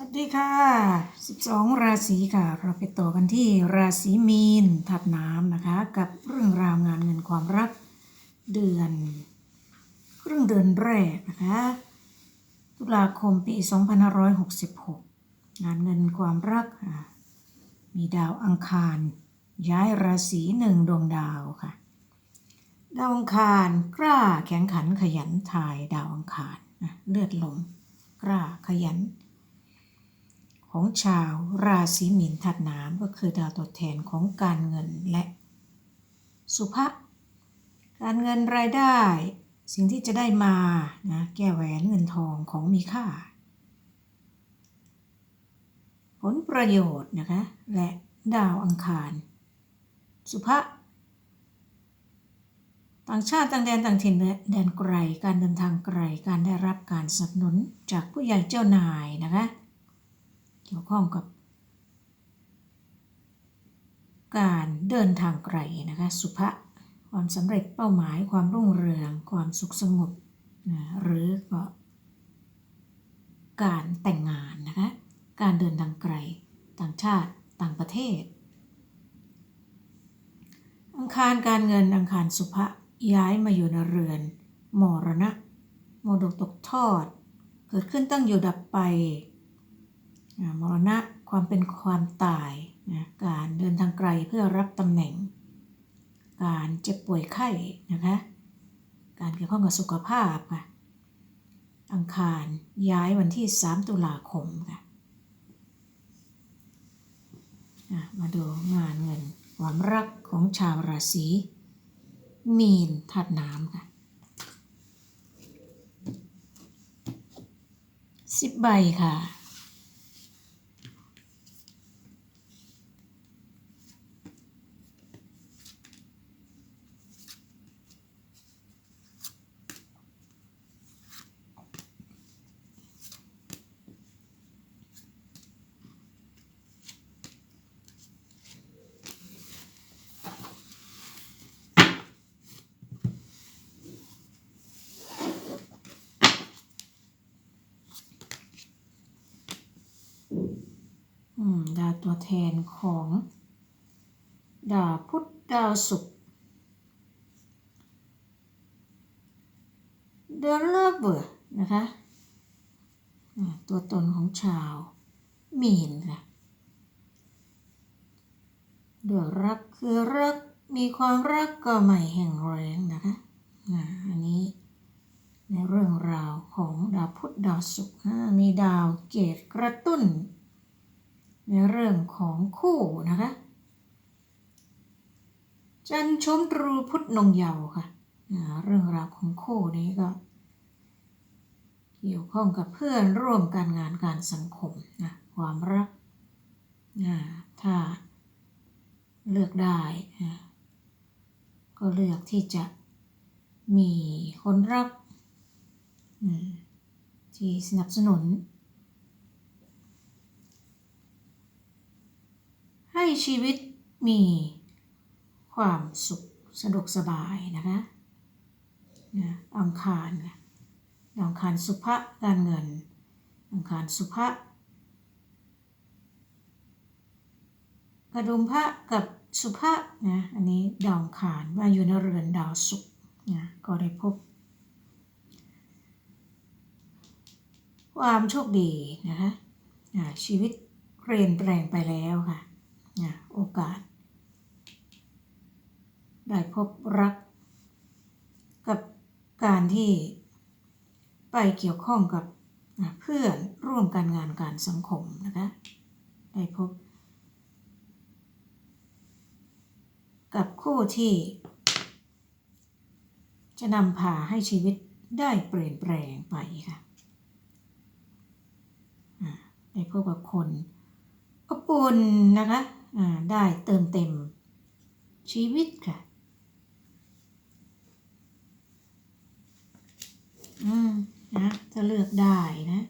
วัสดีค่ะ 12 ราศีค่ะ เราไปต่อกันที่ราศีมีนถัดน้ำนะคะ กับเรื่องราวงานเงินความรักเดือนครึ่งเดือนแรกนะคะ ตุลาคมปี 2566 งานเงินความรักค่ะ มีดาวอังคาร ย้ายราศีหนึ่งดวงดาวค่ะ ดาวอังคารกล้าแข็งขันขยันถ่ายดาวอังคารเลือดลมกล้าขยัน ของชาวราศีมีนถัดน้ำก็คือดาวตัวแทนของการเงินและสุภะการเงินรายได้ สิ่งที่จะได้มานะแก้แหวนเงินทองของมีค่า ผลประโยชน์นะคะและดาวอังคาร สุภะต่างชาติต่างแดนต่างถิ่นแดนไกลการเดินทางไกลการได้รับการสนับสนุนจากผู้ใหญ่เจ้านายนะคะ กี่ยวข้องกับ การเดินทางไกลนะคะ สุภะความสำเร็จเป้าหมายความรุ่งเรือง ความสุขสงบนะหรือก็ การแต่งงานนะคะ การเดินทางไกล ต่างชาติต่างประเทศ อังคารการเงินอังคารสุภะย้ายมาอยู่ในเรือนมรณะมรดกตกทอด เกิดขึ้นตั้งอยู่ดับไป มรณะความเป็นความตายนะการเดินทางไกลเพื่อรับตำแหน่ง การเจ็บป่วยไข้นะคะการเกี่ยวข้องกับสุขภาพค่ะอังคารย้ายวันที่ 3 ตุลาคมค่ะมาดูงานเงินความรักของชาวราศีมีนถัดน้ำค่ะสิบใบค่ะ อืม ดาวตัวแทนของดาวพุธดาวศุกร์ เดือนเลิกเบื่อนะคะตัวตนของชาวมีนค่ะเดือรักคือรักมีความรักก็ไม่แห่งแรงนะคะอันนี้ในเรื่องราวของดาวพุธดาวศุกร์มีดาวเกตกระตุ้น ในเรื่องของคู่นะคะ จันชมตรูพุทธนงเยาว์ค่ะเรื่องราวของคู่นี้ก็ เกี่ยวข้องกับเพื่อนร่วมการงานการสังคมนะความรักถ้าเลือกได้ ก็เลือกที่จะมีคนรักที่สนับสนุน ให้ชีวิตมีความสุขสะดวกสบายนะคะนะอังคารนะอังคารสุภะการเงิน อังคารสุภะกระดุมพระกับสุภะนะอันนี้ดาวอังคารมาอยู่ในเรือนดาวศุกนะก็ได้พบ ความโชคดีนะคะชีวิตเปลี่ยนแปลงไปแล้วค่ะ นะโอกาส ได้พบรัก กับการที่ไปเกี่ยวข้องกับเพื่อนร่วมการงานการสังคมนะคะได้พบ กับคู่ที่ จะนำพาให้ชีวิตได้เปลี่ยนแปลงไปค่ะได้พบกับคนอบอุ่นนะคะ ได้เติมเต็มชีวิตค่ะ อืมนะถ้าเลือกได้นะ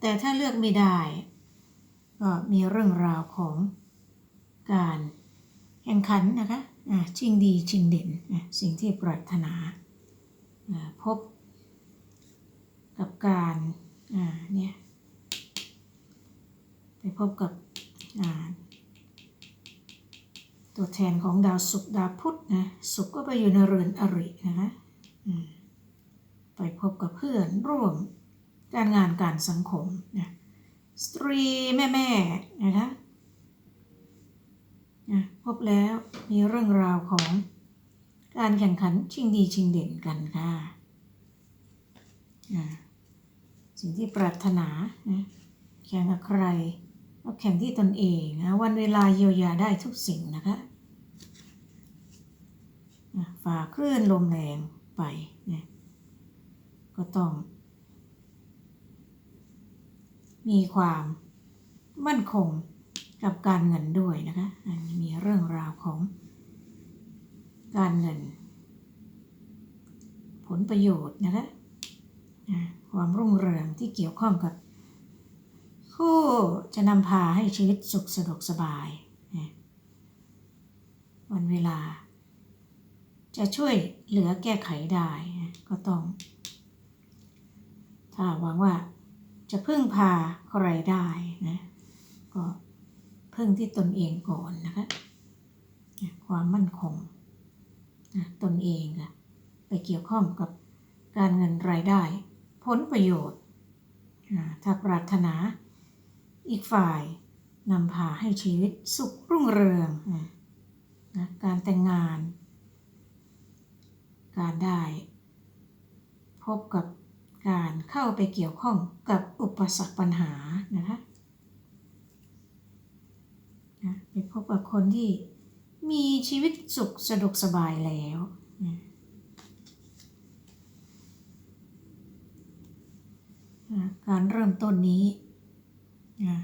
แต่ถ้าเลือกไม่ได้ ก็มีเรื่องราวของการแข่งขันนะคะอ่าชิงดีชิงเด่น สิ่งที่ปรารถนาอ่าพบกับการอ่าเนี่ยไปพบกับอ่า ตัวแทนของดาวศุกร์ดาวพุธนะศุกร์ก็ไปอยู่ในเรือนอรินะคะไปพบกับเพื่อนร่วมการงานการสังคมนะสตรีแม่แม่ๆนะคะนะพบแล้วมีเรื่องราวของการแข่งขันชิงดีชิงเด่นกันค่ะอ่าสิ่งที่ปรารถนานะแข่งกับใคร ก็แข่งที่ตนเองนะวันเวลาเยียวยาได้ทุกสิ่งนะคะฝ่าคลื่นลมแรงไปนะก็ต้อง มีความมั่นคงกับการเงินด้วยนะคะนนมีเรื่องราวของการเงิน ผลประโยชน์นะคะความรุ่งเรืองที่เกี่ยวข้องกับ คู่จะนำพาให้ชีวิตสุขสะดวกสบาย วันเวลา จะช่วยเหลือแก้ไขได้ก็ต้อง ถ้าหวังว่าจะพึ่งพาใครได้นะก็พึ่งที่ตนเองก่อนนะคะความมั่นคงตนเองอะไปเกี่ยวข้องกับการเงินรายได้ ผลประโยชน์ ถ้าปรารถนา อีกฝ่ายนำพาให้ชีวิตสุขรุ่งเรืองนะการแต่งงาน การได้ พบกับการเข้าไปเกี่ยวข้องกับอุปสรรคปัญหานะคะนะไปพบกับคนที่มีชีวิตสุขสะดวกสบายแล้วนะการเริ่มต้นนี้ นะ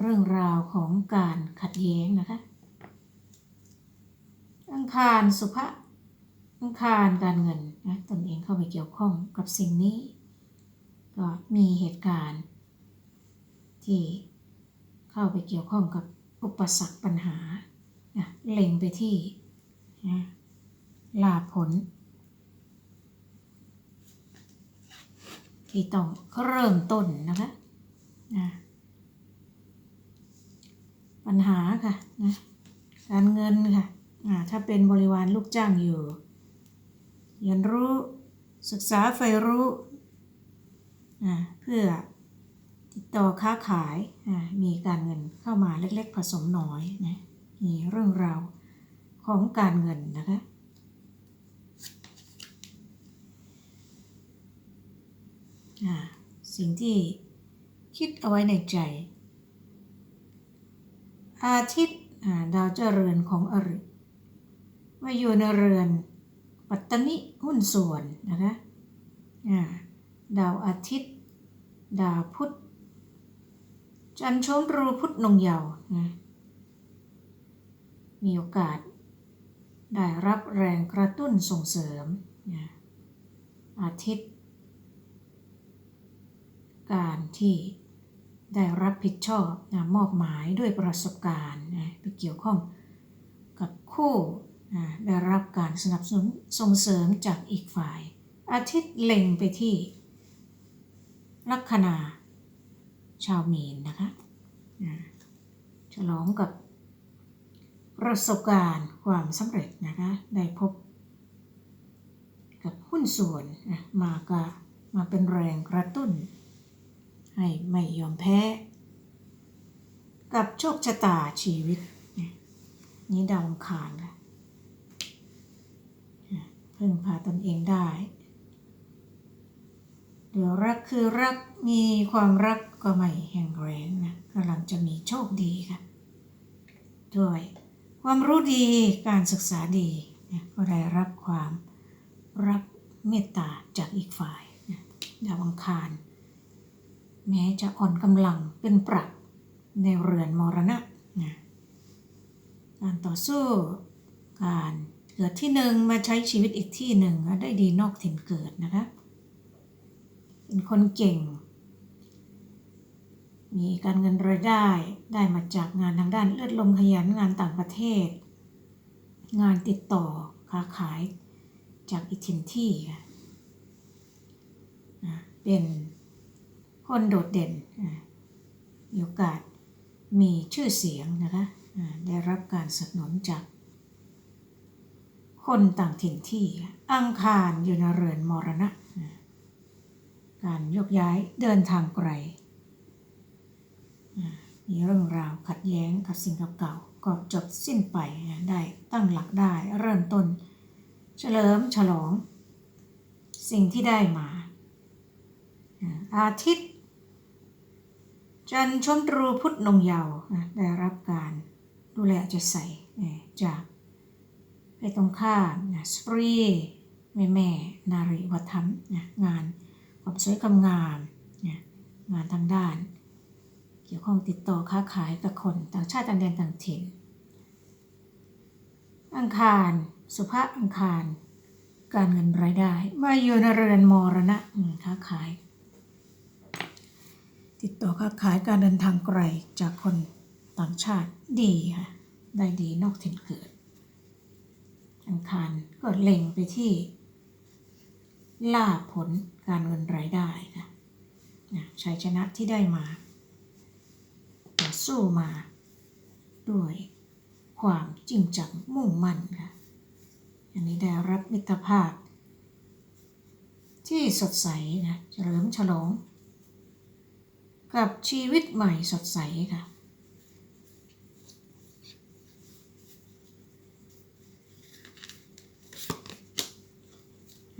เรื่องราวของการขัดแย้งนะคะ อังคารสุภะอังคารการเงินนะตนเองเข้าไปเกี่ยวข้องกับสิ่งนี้ ก็มีเหตุการณ์ ที่เข้าไปเกี่ยวข้องกับอุปสรรคปัญหานะเล็งไปที่นะลาผล ที่ต้องเริ่มต้นนะคะ นะปัญหาค่ะนะการเงินค่ะถ้าเป็นบริวารลูกจ้างอยู่เรียนรู้ศึกษาใฝ่รู้เพื่อติดต่อค้าขายมีการเงินเข้ามาเล็กๆผสมน้อยนะมีเรื่องราวของการเงินนะคะสิ่งที่ คิดเอาไว้ในใจ อาทิตย์ดาวเจริญของอริมาอยู่ในเรือน ปัตตนิหุ้นส่วนนะคะดาวอาทิตย์ ดาวพุธ จันชมรูพุธนงเยาว์นะมีโอกาส ได้รับแรงกระตุ้นส่งเสริมนะอาทิตย์ การที่ ได้รับผิดชอบนะมอบหมายด้วยประสบการณ์นะไปเกี่ยวข้องกับคู่นะได้รับการสนับสนุนส่งเสริมจากอีกฝ่าย อาทิตย์เล็งไปที่ลัคนาชาวมีนนะคะฉลองกับประสบการณ์ความสำเร็จนะคะได้พบ กับหุ้นส่วนมาก็มาเป็นแรงกระตุ้น ให้ไม่ยอมแพ้ กับโชคชะตาชีวิต นี่ดาวอังคารค่ะนะพึ่งพาตนเองได้ เดี๋ยวรักคือรักมีความรักก็ไม่แห่งแรงนะกำลังจะมีโชคดีค่ะ ด้วยความรู้ดีการศึกษาดีนะก็ได้รับความรักเมตตาจากอีกฝ่ายนะดาวอังคาร แม้จะอ่อนกำลังเป็นปรับในเรือนมรณะนะการต่อสู้การเกิดที่หนึ่งมาใช้ชีวิตอีกที่หนึ่งได้ดีนอกถิ่นเกิดนะคะเป็นคนเก่ง มีการเงินรายได้ได้มาจากงานทางด้านเลือดลมขยันงานต่างประเทศ งานติดต่อค้าขายจากอีกถิ่นที่ค่ะเป็น คนโดดเด่นมีโอกาสมีชื่อเสียงนะคะได้รับการสนับสนุนจาก คนต่างถิ่นที่อังคารอยู่ในเรือนมรณะ การยกย้ายเดินทางไกลมีเรื่องราวขัดแย้งกับสิ่งเก่าๆก็จบสิ้นไปได้ตั้งหลักได้เริ่มต้น เฉลิมฉลอง สิ่งที่ได้มา อาทิตย์ จันชมตรูพุทธนงเยาว์นะได้รับการดูแลเอาใส่จากเพศตรงข้ามนะสตรีแม่แม่นารีวัฒนนะงานความสวยความงามนะงานทางด้าน เกี่ยวข้องติดต่อค้าขายกับคนต่างชาติต่างแดนต่างถิ่น อังคาร สุภาพอังคาร การเงินรายได้มาอยู่ในเรือนมรณะค้าขาย ติดต่อค้าขายการเดินทางไกลจากคนต่างชาติดีค่ะได้ดีนอกถิ่นเกิด อังคารก็เล็งไปที่ ล่าผลการเงินรายได้ค่ะนะชัยชนะที่ได้มาต่อสู้มา ด้วยความจริงจังมุ่งมั่นค่ะ อันนี้ได้รับมิตรภาพ ที่สดใสนะเฉลิมฉลอง กับชีวิตใหม่สดใสค่ะ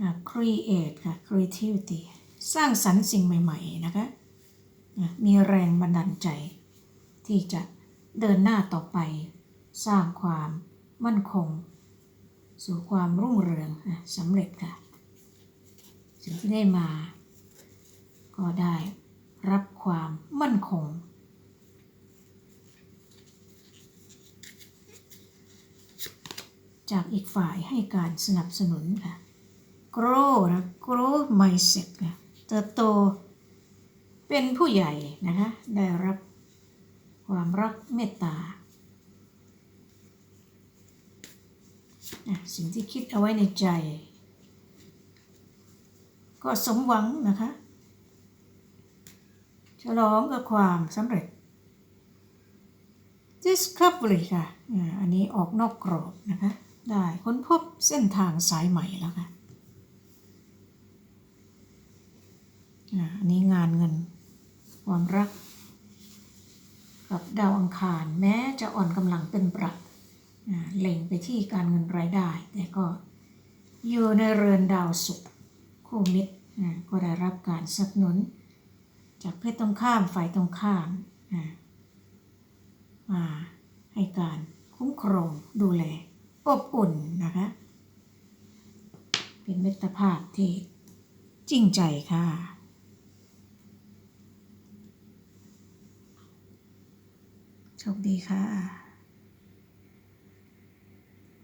อะ create ค่ะ creativity สร้างสรรค์สิ่งใหม่ๆนะคะ มีแรงบันดาลใจ ที่จะเดินหน้าต่อไป สร้างความมั่นคง สู่ความรุ่งเรืองสำเร็จค่ะ สิ่งที่ได้มา ก็ได้ รับความมั่นคง จากอีกฝ่ายให้การสนับสนุนค่ะ grow นะ grow mindset ค่ะเติบโตเป็นผู้ใหญ่นะคะ ได้รับความรักเมตตา สิ่งที่คิดเอาไว้ในใจ ก็สมหวังนะคะ ลองกับความสำเร็จ Discovery ค่ะอ่าอันนี้ออกนอกกรอบนะคะ ได้ค้นพบเส้นทางสายใหม่แล้วค่ะอ่าอันนี้งานเงิน ความรัก กับดาวอังคาร แม้จะอ่อนกำลังเป็นประเล็งไปที่การเงินรายได้ แต่ก็อยู่ในเรือนดาวศุกร์คู่มิตรก็ได้รับการสนับสนุน จากเพศตรงข้ามฝ่ายตรงข้ามมาให้การคุ้มครองดูแลอบอุ่นนะคะ เป็นมิตรภาพที่จริงใจค่ะโชคดีค่ะ